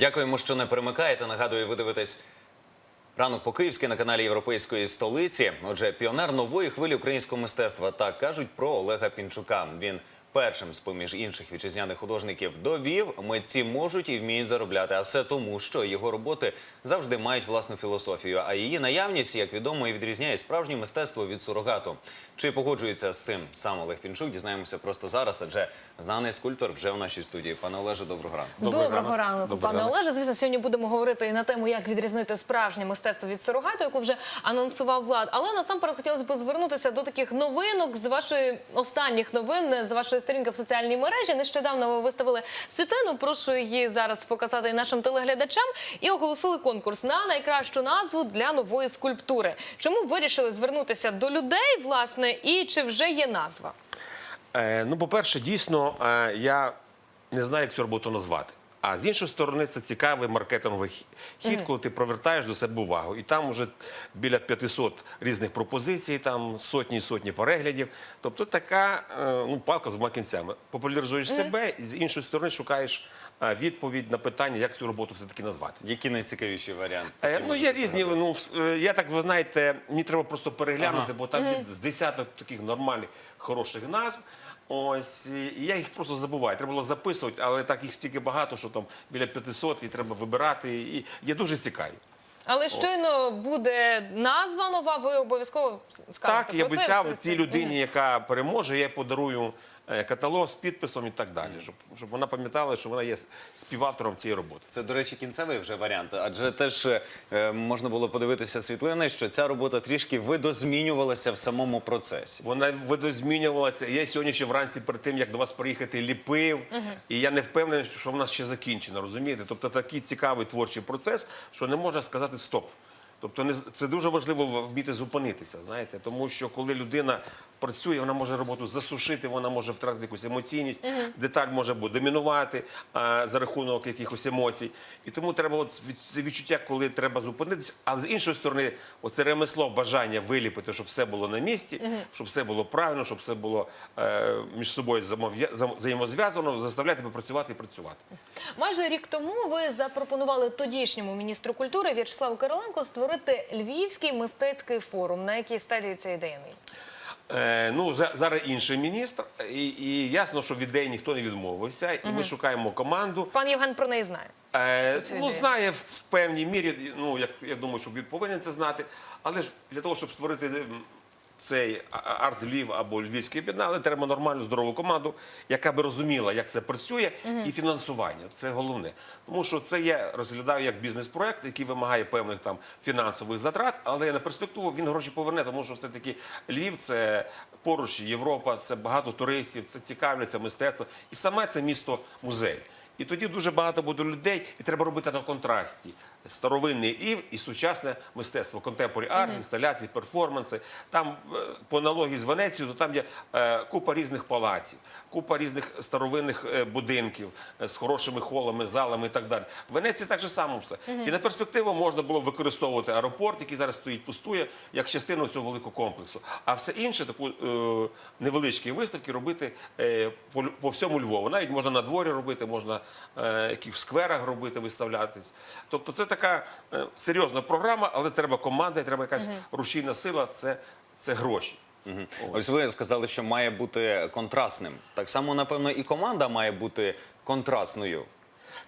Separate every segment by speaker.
Speaker 1: Дякуємо, що не перемикаєте. Нагадую, ви дивитесь ранок по київськи на каналі Європейської столиці. Отже, піонер нової хвилі українського мистецтва. Так кажуть про Олега Пінчука. Він першим з поміж інших вітчизняних художників довів, митці можуть і вміють заробляти. А все тому, що його роботи завжди мають власну філософію. А її наявність, як відомо, і відрізняє справжнє мистецтво від сурогату. Чи погоджується з цим сам Олег Пінчук? Дізнаємося просто зараз, адже знаний скульптор вже в нашій студії. Пане Олеже, доброго ранку.
Speaker 2: Доброго,
Speaker 3: Доброго
Speaker 2: ранку,
Speaker 3: ранку, пане. Олеже. Звісно, сьогодні будемо говорити і на тему, як відрізнити справжнє мистецтво від сурогату, яку вже анонсував влад. Але насамперед хотілося б звернутися до таких новинок з вашої останніх новин з вашої сторінки в соціальній мережі. Нещодавно ви виставили світлину. Прошу її зараз показати нашим телеглядачам. І оголосили конкурс на найкращу назву для нової скульптури. Чому вирішили звернутися до людей, власне, і чи вже є назва?
Speaker 2: Е, ну, по-перше, дійсно, е, я не знаю, як цю роботу назвати. А з іншої сторони, це цікавий маркетинговий хі- хід, коли ти привертаєш до себе увагу. І там вже біля 500 різних пропозицій, там сотні і сотні переглядів. Тобто така е, ну, палка з двома кінцями. Популяризуєш себе, і з іншої сторони шукаєш е, відповідь на питання, як цю роботу все-таки назвати.
Speaker 1: Які найцікавіші варіанти?
Speaker 2: Е,
Speaker 1: Які
Speaker 2: Ну, є різні. Ну, е, я так, ви знаєте, мені треба просто переглянути,
Speaker 1: Ага.
Speaker 2: бо там з десяток таких нормальних, хороших назв. Ось, і я їх просто забуваю. Треба було записувати, але так їх стільки багато, що там біля 500, і треба вибирати. І я дуже цікаві.
Speaker 3: Але щойно буде назва нова, ви обов'язково скажете
Speaker 2: Так, я
Speaker 3: це.
Speaker 2: обіцяв
Speaker 3: Все-
Speaker 2: цій людині, яка переможе, я їй подарую каталог з підписом і так далі, щоб, щоб вона пам'ятала, що вона є співавтором цієї роботи.
Speaker 1: Це, до речі, кінцевий вже варіант. Адже теж е, можна було подивитися світлини, що ця робота трішки видозмінювалася в самому процесі.
Speaker 2: Вона видозмінювалася. Я сьогодні ще вранці перед тим, як до вас приїхати, ліпив. І я не впевнений, що в нас ще закінчено, розумієте? Тобто такий цікавий творчий процес, що не можна сказати стоп. Тобто це дуже важливо вміти зупинитися, знаєте, тому що коли людина працює, вона може роботу засушити, вона може втратити якусь емоційність, деталь може бути домінувати а, за рахунок якихось емоцій. І тому треба от відчуття, коли треба зупинитися. А з іншої сторони, оце ремесло, бажання виліпити, щоб все було на місці, щоб все було правильно, щоб все було е, між собою взаємозв'язано, заставляти тебе працювати і працювати.
Speaker 3: Майже рік тому ви запропонували тодішньому міністру культури В'ячеславу Кириленко створити Львівський мистецький форум. На якій стадії ця ідея нині?
Speaker 2: Е, ну, за- зараз інший міністр, і, і ясно, що від ідеї ніхто не відмовився, і ми шукаємо команду.
Speaker 3: Пан Євген про неї знає.
Speaker 2: Е, ну, знає в- певній мірі, ну, як, я думаю, що він повинен це знати, але ж для того, щоб створити цей арт Львів або Львівський об'єднали, треба нормальну здорову команду, яка би розуміла, як це працює, і фінансування. Це головне. Тому що це я розглядаю як бізнес-проект, який вимагає певних там фінансових затрат, але на перспективу він гроші поверне, тому що все-таки Львів це поруч Європа, це багато туристів, це цікавляться мистецтво. І саме це місто музей. І тоді дуже багато буде людей, і треба робити на контрасті старовинний Львів і сучасне мистецтво, контемпорі арт, інсталяції, перформанси. Там е, по аналогії з Венецією, то там є е, купа різних палаців, купа різних старовинних е, будинків з хорошими холами, залами і так далі. В Венеції так же само все. І на перспективу можна було використовувати аеропорт, який зараз стоїть пустує, як частину цього великого комплексу. А все інше, таку невеличкі виставки робити по, всьому Львову. Навіть можна на дворі робити, можна в скверах робити, виставлятись. Тобто це така е, серйозна програма, але треба команда, і треба якась рушійна сила, це, це гроші.
Speaker 1: Ось ви сказали, що має бути контрастним. Так само, напевно, і команда має бути контрастною.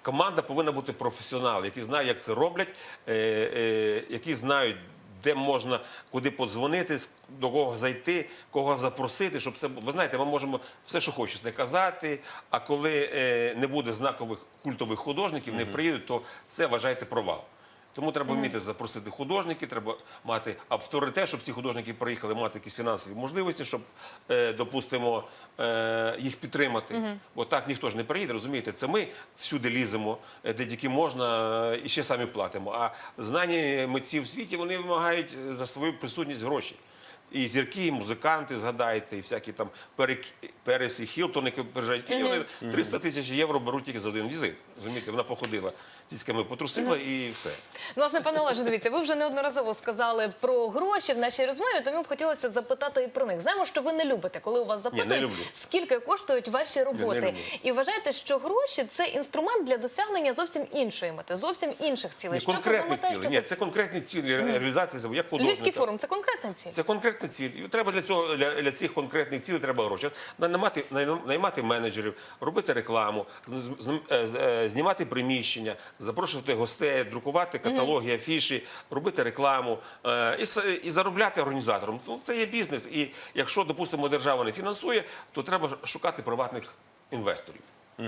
Speaker 2: Команда повинна бути професіонал, які знають, як це роблять, е, е, які знають. Де можна куди подзвонити, до кого зайти, кого запросити, щоб це. Ви знаєте, ми можемо все, що хочеш, не казати. А коли е, не буде знакових культових художників, не приїдуть, то це вважайте провал. Тому треба вміти запросити художників, треба мати авторитет, щоб ці художники приїхали, мати якісь фінансові можливості, щоб, е, допустимо, е, їх підтримати. Бо так ніхто ж не приїде, розумієте, це ми всюди ліземо, е, де тільки можна, е, і ще самі платимо. А знані митці в світі вони вимагають за свою присутність гроші. І зірки, і музиканти, згадайте, і всякі там Перек- Перес і Хілтон, які приїжджають Київ, вони 300 тисяч євро беруть тільки за один візит. Розумієте, вона походила, цицьками потрусила і все.
Speaker 3: Власне, пане Олеже, дивіться, ви вже неодноразово сказали про гроші в нашій розмові, тому б хотілося запитати і про них. Знаємо, що ви не любите, коли у вас запитують,
Speaker 2: люблю.
Speaker 3: скільки коштують ваші роботи.
Speaker 2: люблю.
Speaker 3: і вважаєте, що гроші це інструмент для досягнення зовсім іншої мети, зовсім інших цілей.
Speaker 2: Ні,
Speaker 3: Що
Speaker 2: конкретні цілі. Ні,
Speaker 3: це?
Speaker 2: конкретні цілі реалізації як художника.
Speaker 3: Львівський форум це конкретна ціль.
Speaker 2: Це конкретна ціль. І треба для цього для, для цих конкретних цілей треба гроші. Наймати, наймати менеджерів, робити рекламу, е, е, знімати приміщення, запрошувати гостей, друкувати каталоги, афіші, робити рекламу е, і, і заробляти організаторам. Ну, це є бізнес. І якщо, допустимо, держава не фінансує, то треба шукати приватних інвесторів.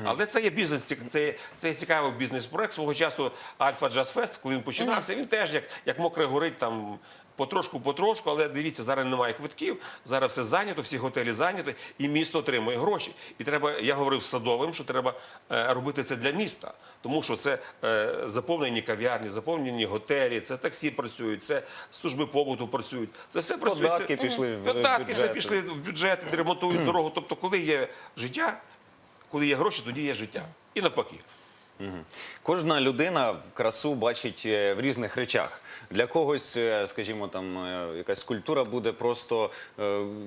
Speaker 2: Але це є бізнес, це, є- це є цікавий бізнес-проект. Свого часу Альфа Джаз Фест, коли він починався, він теж як, як мокре горить там. Потрошку, потрошку, але дивіться, зараз немає квитків, зараз все зайнято, всі готелі зайняті, і місто отримує гроші. І треба, я говорив з садовим, що треба е, робити це для міста, тому що це е, заповнені кав'ярні, заповнені готелі, це таксі працюють, це служби побуту працюють. Це все працює.
Speaker 1: Податки пішли в
Speaker 2: податки все пішли в бюджет, ремонтують дорогу. Тобто, коли є життя, коли є гроші, тоді є життя. І навпаки.
Speaker 1: Кожна людина красу бачить е, в різних речах. Для когось, е, скажімо, там е, якась культура буде просто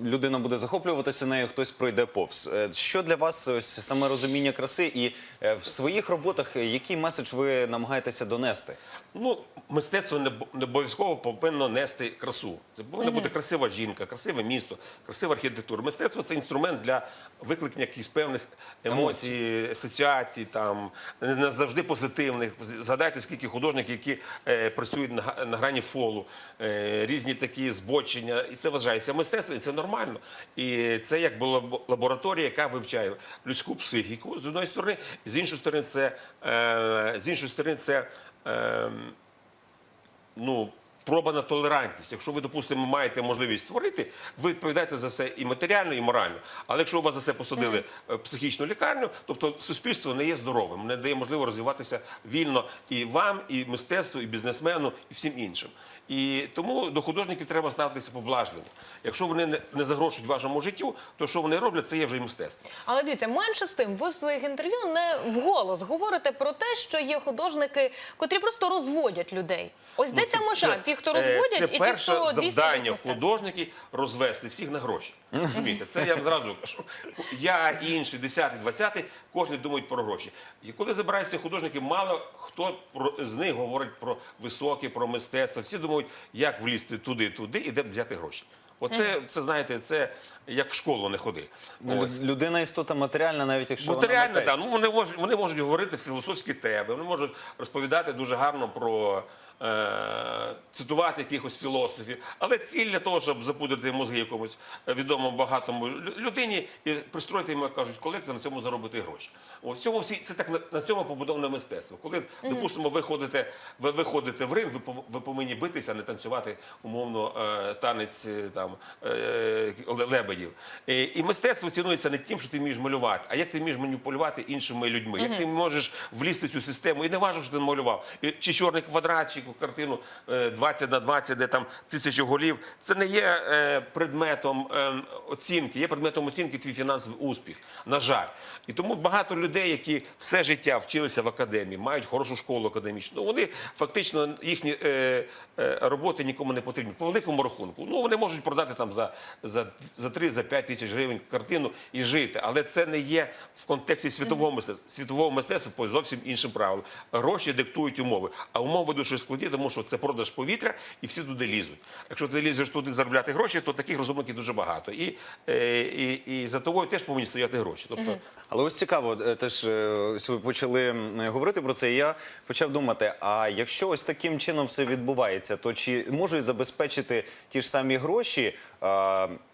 Speaker 1: людина буде захоплюватися нею, хтось пройде повз. Що для вас ось саме розуміння краси, і в своїх роботах який меседж ви намагаєтеся донести?
Speaker 2: Ну, мистецтво не обов'язково повинно нести красу. Це повинна бути красива жінка, красиве місто, красива архітектура. Мистецтво це інструмент для викликання якихось певних емоцій, асоціацій, там не завжди позитивних. Згадайте, скільки художників, які е, працюють на, на грані фолу, е, різні такі збочення, і це вважається мистецтво, і це нормально. І це як була лабораторія, яка вивчає людську психіку з одної сторони, з іншої сторони, це е, з іншої сторони, це. Е, ну, проба на толерантність. Якщо ви, допустимо, маєте можливість створити, ви відповідаєте за все і матеріально, і морально. Але якщо у вас за це посадили е, психічну лікарню, тобто суспільство не є здоровим, не дає можливо розвиватися вільно і вам, і мистецтву, і бізнесмену, і всім іншим. І тому до художників треба ставитися поблажливо. Якщо вони не- загрошують вашому життю, то що вони роблять, це є вже і мистецтво.
Speaker 3: Але дивіться, менше з тим, ви в своїх інтерв'ю не вголос говорите про те, що є художники, котрі просто розводять людей. Ось де ця межа? Хто
Speaker 2: е,
Speaker 3: розводять,
Speaker 2: це
Speaker 3: і ті,
Speaker 2: перше
Speaker 3: хто дійсно
Speaker 2: завдання
Speaker 3: мистецтво.
Speaker 2: художників розвести всіх на гроші. Розумієте, це я вам зразу кажу. Я, інший, десятий, двадцятий, кожен думають про гроші. І коли забираються художники, мало хто про- з них говорить про високе, про мистецтво. Всі думають, як влізти туди, туди і де взяти гроші. Оце, це знаєте, це як в школу не ходи.
Speaker 1: Ну,
Speaker 2: Ось.
Speaker 1: Людина істота матеріальна, навіть якщо
Speaker 2: Матеріально,
Speaker 1: вона
Speaker 2: так. Ну, вони, можуть, вони можуть говорити філософські теми, вони можуть розповідати дуже гарно про цитувати якихось філософів. Але ціль для того, щоб запудити мозги якомусь відомому багатому людині і пристроїти йому, як кажуть, колекцію, на цьому заробити гроші. Ось цьому всі це так на, цьому побудоване мистецтво. Коли, допустимо, ви ходите, ви, ви ходите в ринг, ви, ви повинні битися, а не танцювати умовно е, танець е, там е, лебедів. І, і мистецтво цінується не тим, що ти вмієш малювати, а як ти вмієш маніпулювати іншими людьми, як ти можеш влізти в цю систему. І не важливо, що ти малював. Чи чорний квадрат, чи картину е, 20 на 20, де там тисячі голів. Це не є е, предметом е, оцінки, є предметом оцінки твій фінансовий успіх. На жаль. І тому багато людей, які все життя вчилися в академії, мають хорошу школу академічну, вони фактично їхні е, е, роботи нікому не потрібні. По великому рахунку. Ну вони можуть продати там за, за, за 3 за 5 тисяч гривень картину і жити. Але це не є в контексті світового мистецтва. Світового мистецтва по зовсім іншим правилам. Гроші диктують умови. А умови дуже складні, тому що це продаж повітря, і всі туди лізуть. Якщо ти лізеш туди заробляти гроші, то таких розумників дуже багато. І, е, і, і за тобою теж повинні стояти гроші. Тобто,
Speaker 1: Але ось цікаво, е, теж е, ось ви почали говорити про це. і Я почав думати: а якщо ось таким чином все відбувається, то чи можуть забезпечити ті ж самі гроші?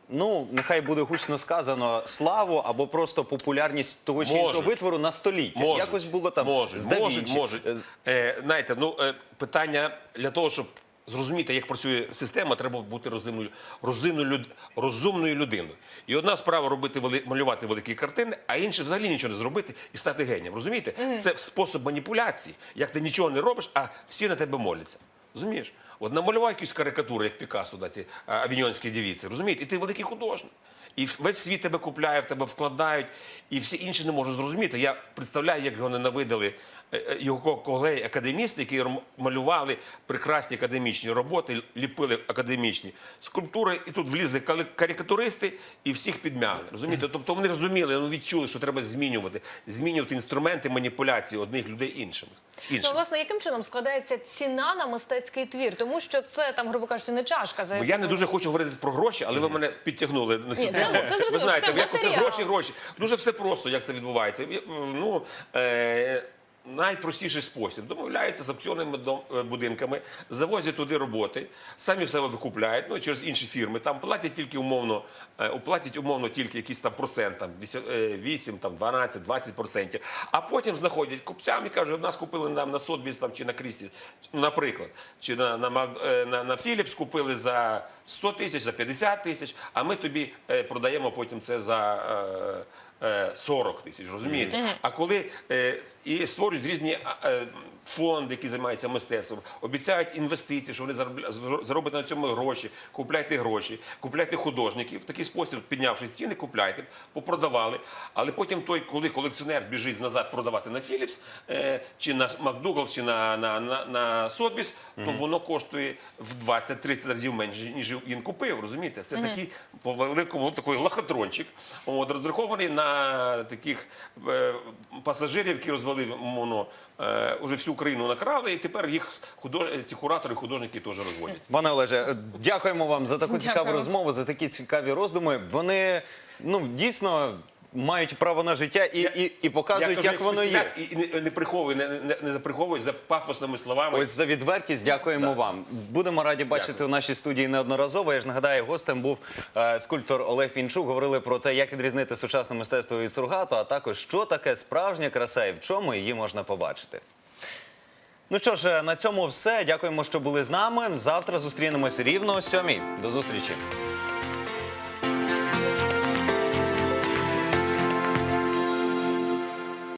Speaker 1: Ну, нехай буде гучно сказано славу або просто популярність того чи іншого
Speaker 2: Можуть.
Speaker 1: витвору на століття.
Speaker 2: Можуть,
Speaker 1: Якось було там
Speaker 2: можуть,
Speaker 1: з Да
Speaker 2: можуть,
Speaker 1: Вінчі.
Speaker 2: можуть.
Speaker 1: Е,
Speaker 2: Е, знаєте, ну е, питання для того, щоб зрозуміти, як працює система, треба бути розумною, розумною, люд- розумною людиною. І одна справа робити вели, малювати великі картини, а інша взагалі нічого не зробити і стати генієм. Розумієте? Це спосіб маніпуляції, як ти нічого не робиш, а всі на тебе моляться. Розумієш? От намалював якісь карикатури, як Пікассо, да, ці авіньонські дівіці. Розумієте? І ти великий художник. І весь світ тебе купляє, в тебе вкладають, і всі інші не можуть зрозуміти. Я представляю, як його ненавидили е, е, його колеги академісти, які малювали прекрасні академічні роботи, ліпили академічні скульптури, і тут влізли карикатуристи і всіх підмяли. Розумієте? Тобто вони розуміли, вони відчули, що треба змінювати, змінювати інструменти маніпуляції одних людей іншими.
Speaker 3: Ну,
Speaker 2: іншими.
Speaker 3: власне, яким чином складається ціна на мистецький твір? Тому що це там, грубо кажучи, не чашка за яку
Speaker 2: я не дуже хочу говорити про гроші, але ви мене підтягнули на цю
Speaker 3: Це- зрозуміло,
Speaker 2: ви знаєте,
Speaker 3: що це
Speaker 2: як це
Speaker 3: матеріал.
Speaker 2: гроші, гроші. Дуже все просто, як це відбувається. Ну, е, найпростіший спосіб. Домовляються з опціонними е, будинками, завозять туди роботи, самі все викупляють, ну, через інші фірми. Там платять тільки умовно, е, платять умовно тільки якийсь там процент, там 8, там 12, 20 процентів. А потім знаходять купцям і кажуть, нас купили нам на Сотбіс там, чи на Крісті, наприклад, чи на, на, е, на, на Philips купили за 100 тисяч, за 50 тисяч, а ми тобі е, продаємо потім це за е, е, 40 тисяч, розумієте? А коли е, і створюють різні е, фонди, які займаються мистецтвом, обіцяють інвестиції, що вони зароблять на цьому гроші, купляйте гроші, купляйте художників. В такий спосіб, піднявши ціни, купляйте, попродавали. Але потім той, коли колекціонер біжить назад продавати на е, чи на McDougall, чи на, на, на, на Sotheby's, то воно коштує в 20-30 разів менше, ніж він купив. Розумієте? Це такий по великому такий лохотрончик, от, розрахований на таких е, пасажирів, які розвели моно, е, уже всю Україну накрали, і тепер їх худож... ці куратори, художники теж розводять.
Speaker 1: Пане Олеже, дякуємо вам за таку цікаву
Speaker 3: Дякую.
Speaker 1: розмову, за такі цікаві роздуми. Вони ну дійсно мають право на життя і, і, і показують,
Speaker 2: кажу,
Speaker 1: як воно є.
Speaker 2: І не, не приховуй, не, не, не приховуй за пафосними словами.
Speaker 1: Ось за відвертість дякуємо вам. Будемо раді бачити
Speaker 2: Дякую.
Speaker 1: у нашій студії неодноразово. Я ж нагадаю, гостем був е, скульптор Олег Пінчук. Говорили про те, як відрізнити сучасне мистецтво від сургату, а також що таке справжня краса і в чому її можна побачити. Ну що ж, е, на цьому все. Дякуємо, що були з нами. Завтра зустрінемось рівно о сьомій. До зустрічі.